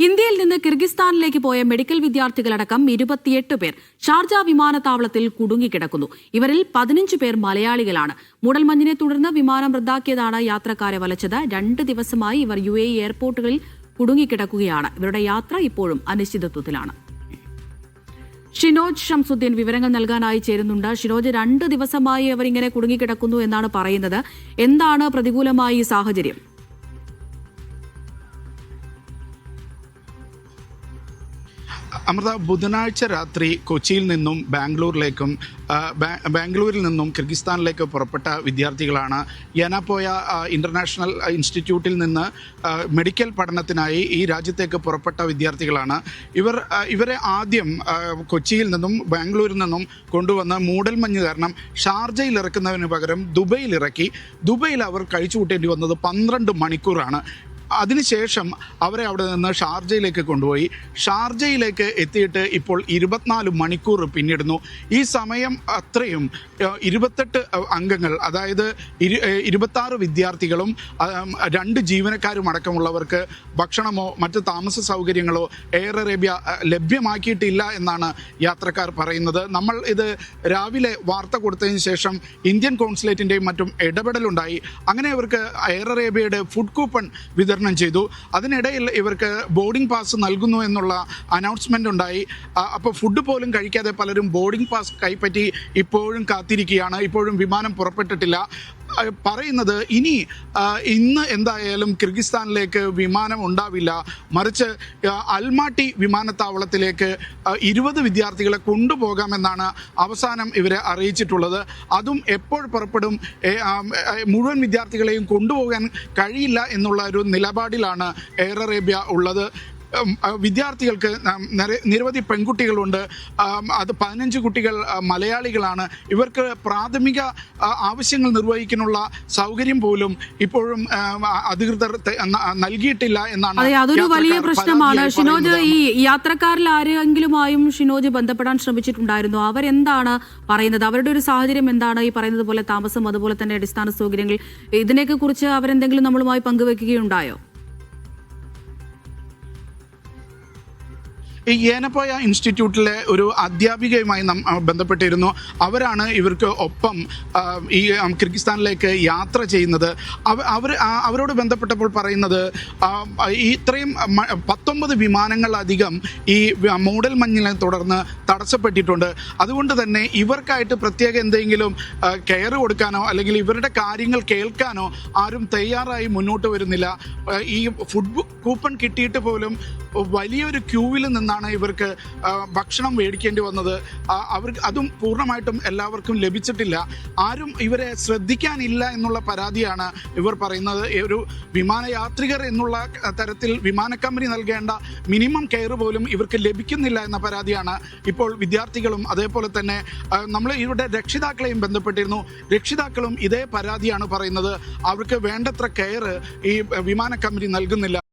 ഇന്ത്യയിൽ നിന്ന് കിർഗിസ്ഥാനിലേക്ക് പോയ മെഡിക്കൽ വിദ്യാർത്ഥികളടക്കം ഇരുപത്തിയെട്ട് പേർ ഷാർജ വിമാനത്താവളത്തിൽ കുടുങ്ങിക്കിടക്കുന്നു. ഇവരിൽ പതിനഞ്ച് പേർ മലയാളികളാണ്. മൂടൽമഞ്ഞിനെ തുടർന്ന് വിമാനം റദ്ദാക്കിയതാണ് യാത്രക്കാരെ വലച്ചത്. രണ്ട് ദിവസമായി ഇവർ യു എയർപോർട്ടുകളിൽ കുടുങ്ങിക്കിടക്കുകയാണ്. ഇവരുടെ യാത്ര ഇപ്പോഴും അനിശ്ചിതത്വത്തിലാണ്. ഷിനോജ് ഷംസുദ്ദീൻ വിവരങ്ങൾ നൽകാനായി ചേരുന്നുണ്ട്. ഷിനോജ് രണ്ട് ദിവസമായി അവർ ഇങ്ങനെ കുടുങ്ങിക്കിടക്കുന്നു എന്നാണ് പറയുന്നത്. എന്താണ് പ്രതികൂലമായ ഈ സാഹചര്യം? അമൃത ബുധനാഴ്ച രാത്രി കൊച്ചിയിൽ നിന്നും ബാംഗ്ലൂരിലേക്കും ബാംഗ്ലൂരിൽ നിന്നും കിർഗിസ്ഥാനിലേക്ക് പുറപ്പെട്ട വിദ്യാർത്ഥികളാണ്. യനാപോയ ഇന്റർനാഷണൽ ഇൻസ്റ്റിറ്റ്യൂട്ടിൽ നിന്ന് മെഡിക്കൽ പഠനത്തിനായി ഈ രാജ്യത്തേക്ക് പുറപ്പെട്ട വിദ്യാർത്ഥികളാണ്. ഇവർ ഇവരെ ആദ്യം കൊച്ചിയിൽ നിന്നും ബാംഗ്ലൂരിൽ നിന്നും കൊണ്ടുവന്ന് മൂടൽമഞ്ഞ് കാരണം ഷാർജയിൽ ഇറക്കുന്നതിന് പകരം ദുബൈയിൽ ഇറക്കി. ദുബൈയിൽ അവർ കഴിച്ചു കൂട്ടേണ്ടി വന്നത് പന്ത്രണ്ട് മണിക്കൂറാണ്. അതിനുശേഷം അവരെ അവിടെ നിന്ന് ഷാർജയിലേക്ക് കൊണ്ടുപോയി. ഷാർജയിലേക്ക് എത്തിയിട്ട് ഇപ്പോൾ ഇരുപത്തിനാല് മണിക്കൂർ പിന്നിടുന്നു. ഈ സമയം അത്രയും ഇരുപത്തെട്ട് അംഗങ്ങൾ അതായത് ഇരു ഇരുപത്താറ് വിദ്യാർത്ഥികളും രണ്ട് ജീവനക്കാരും അടക്കമുള്ളവർക്ക് ഭക്ഷണമോ മറ്റ് താമസ സൗകര്യങ്ങളോ എയർ അറേബ്യ ലഭ്യമാക്കിയിട്ടില്ല എന്നാണ് യാത്രക്കാർ പറയുന്നത്. നമ്മൾ ഇത് രാവിലെ വാർത്ത കൊടുത്തതിന് ശേഷം ഇന്ത്യൻ കോൺസുലേറ്റിന്റെയും മറ്റും ഇടപെടലുണ്ടായി. അങ്ങനെ അവർക്ക് എയർ അറേബ്യയുടെ ഫുഡ് കൂപ്പൺ വിതരണം ചെയ്തു. അതിനിടയിൽ ഇവർക്ക് ബോർഡിംഗ് പാസ് നൽകുന്നു എന്നുള്ള അനൗൺസ്മെന്റ് ഉണ്ടായി. അപ്പോൾ ഫുഡ് പോലും കഴിക്കാതെ പലരും ബോർഡിംഗ് പാസ് കൈപ്പറ്റി ഇപ്പോഴും കാത്തിരിക്കുകയാണ്. ഇപ്പോഴും വിമാനം പുറപ്പെട്ടിട്ടില്ല. പറയുന്നത് ഇനി ഇന്ന് എന്തായാലും കിർഗിസ്ഥാനിലേക്ക് വിമാനം ഉണ്ടാവില്ല. മറിച്ച് അൽമാട്ടി വിമാനത്താവളത്തിലേക്ക് ഇരുപത് വിദ്യാർത്ഥികളെ കൊണ്ടുപോകാമെന്നാണ് അവസാനം ഇവരെ അറിയിച്ചിട്ടുള്ളത്. അതും എപ്പോൾ പുറപ്പെടും? മുഴുവൻ വിദ്യാർത്ഥികളെയും കൊണ്ടുപോകാൻ കഴിയില്ല എന്നുള്ള ഒരു നിലപാടിലാണ് എയർ അറേബ്യ ഉള്ളത്. വിദ്യാർത്ഥികൾക്ക് നിരവധി പെൺകുട്ടികളുണ്ട്. അത് പതിനഞ്ച് കുട്ടികൾ മലയാളികളാണ്. ഇവർക്ക് പ്രാഥമിക ആവശ്യങ്ങൾ നിർവഹിക്കാനുള്ള സൗകര്യം പോലും ഇപ്പോഴും അധികൃതർ നൽകിയിട്ടില്ല എന്നാണ് അതെ അതൊരു വലിയ പ്രശ്നമാണ്. ഷിനോജ് ഈ യാത്രക്കാരിൽ ആരെങ്കിലുമായും ഷിനോജ് ബന്ധപ്പെടാൻ ശ്രമിച്ചിട്ടുണ്ടായിരുന്നു. അവരെന്താണ് പറയുന്നത്? അവരുടെ ഒരു സാഹചര്യം എന്താണ്? ഈ പറയുന്നത് പോലെ താമസം അതുപോലെ തന്നെ അടിസ്ഥാന സൗകര്യങ്ങൾ ഇതിനെയൊക്കെ കുറിച്ച് അവരെന്തെങ്കിലും നമ്മളുമായി പങ്കുവെക്കുകയുണ്ടായോ? ഈ ഏനപ്പോയ ഇൻസ്റ്റിറ്റ്യൂട്ടിലെ ഒരു അധ്യാപികയുമായി നാം ബന്ധപ്പെട്ടിരുന്നു. അവരാണ് ഇവർക്ക് ഒപ്പം ഈ കിർഗിസ്ഥാനിലേക്ക് യാത്ര ചെയ്യുന്നത്. അവ- അവർ അവരോട് ബന്ധപ്പെട്ടപ്പോൾ പറയുന്നത് ഇത്രയും പത്തൊമ്പത് വിമാനങ്ങളധികം ഈ മൂടൽ മഞ്ഞിനെ തുടർന്ന് തടസ്സപ്പെട്ടിട്ടുണ്ട്. അതുകൊണ്ട് തന്നെ ഇവർക്കായിട്ട് പ്രത്യേക എന്തെങ്കിലും കെയർ കൊടുക്കാനോ അല്ലെങ്കിൽ ഇവരുടെ കാര്യങ്ങൾ കേൾക്കാനോ ആരും തയ്യാറായി മുന്നോട്ട് വരുന്നില്ല. ഈ ഫുഡ് കൂപ്പൺ കിട്ടിയിട്ട് പോലും വലിയൊരു ക്യൂവിൽ നിന്നാണ് ഇവർക്ക് ഭക്ഷണം മേടിക്കേണ്ടി വന്നത്. അവർക്ക് അതും പൂർണമായിട്ടും എല്ലാവർക്കും ലഭിച്ചിട്ടില്ല. ആരും ഇവരെ ശ്രദ്ധിക്കാനില്ല എന്നുള്ള പരാതിയാണ് ഇവർ പറയുന്നത്. ഒരു വിമാനയാത്രികർ എന്നുള്ള തരത്തിൽ വിമാന കമ്പനി നൽകേണ്ട മിനിമം കെയർ പോലും ഇവർക്ക് ലഭിക്കുന്നില്ല എന്ന പരാതിയാണ് ഇപ്പോൾ വിദ്യാർത്ഥികളും അതേപോലെ തന്നെ നമ്മൾ ഇവരുടെ രക്ഷിതാക്കളെയും ബന്ധപ്പെട്ടിരുന്നു. രക്ഷിതാക്കളും ഇതേ പരാതിയാണ് പറയുന്നത്. അവർക്ക് വേണ്ടത്ര കെയർ ഈ വിമാന കമ്പനി നൽകുന്നില്ല.